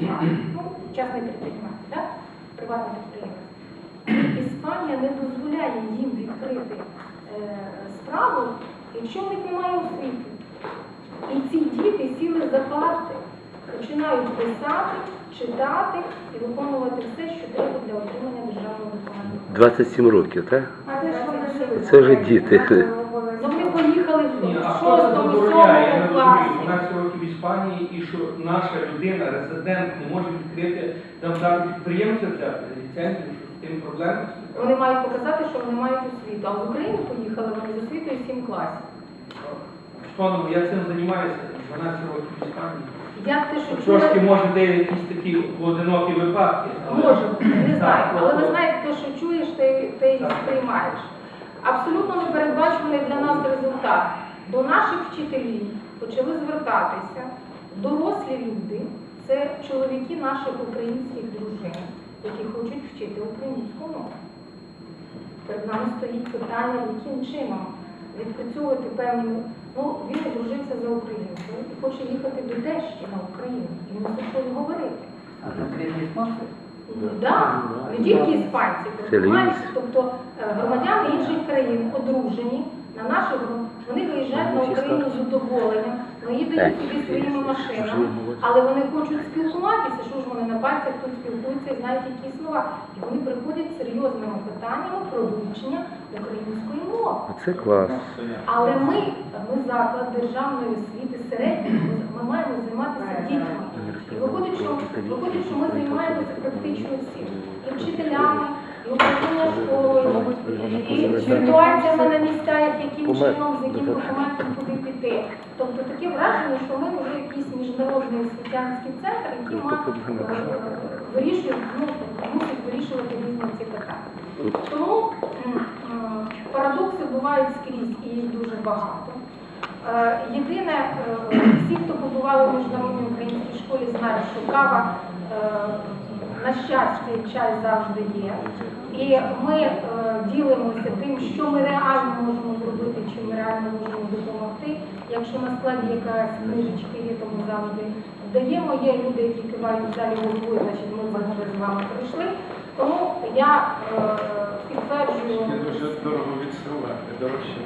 справу. Ну, частний підприємець, да? приватний підприємець. Іспанія не дозволяє їм відкрити е, справу, якщо в них немає освіти. І ці діти сіли за парти, починають писати, читати і виконувати все, що треба для отримання державного документу. 27 років, так? А? Це вже діти. Поїхали в Ні, а хто шостому, забороняє, я не сьомому розумію, класі. 12 років в Іспанії, і що наша людина, резидент, не може відкрити там дати підприємця взяти ліцензію, що з тим проблеми. Вони мають показати, що вони мають освіту. А з України поїхали вони з освітою 7 класів. Пану, я цим займаюся 12 років в Іспанії. Я те, що Трошки чула, може де якісь такі поодинокі випадки. але- може не знаю. Так, Але ви знаєте, те, що чуєш, ти, ти і Так. сприймаєш. Абсолютно непередбачуваний для нас результат. До наших вчителів почали звертатися дорослі люди, це чоловіки наших українських дружин, які хочуть вчити українську мову. Перед нами стоїть питання, яким чином відпрацьовувати певні. Ну, він одружився за українцем і хоче їхати до тещі на Україну. І мусить щось говорити. А конкретні іспанці? Так, не тільки іспанці, Це львівські. тобто е, громадяни інших країн одружені на нашу вони виїжджають на Україну з задоволенням, вони їдуть сюди своїми машинами, але вони хочуть спілкуватися, що ж вони на пальцях тут спілкуються і знають які слова. І вони приходять з серйозними питаннями про вивчення української мови. Оце клас. Але ми, ми заклад державної освіти середньої, ми, ми маємо займатися дітьми. Виходить, що, ми займаємося практично всім. І вчителями, і управління школою, і ситуаціями на місцях, яким чином, з яким документом куди піти. Тобто таке враження, що ми вже якийсь міжнародний освітянський центр, який має е, вирішує, ну, мусить вирішувати різні ці питання. Тому парадокси бувають скрізь і їх дуже багато. Е, Єдине, е, всі, хто побували в міжнародній українській школі, знають, що кава, е, на щастя, чай завжди є. І ми е, ділимося тим, що ми реально можемо зробити, чим ми реально можемо допомогти. Якщо на складі якась книжечка є, то ми завжди даємо. Є люди, які кивають в залі головою, значить ми завжди з вами прийшли. Тому я е, підтверджую. Дуже дорого відсилати, дорожче.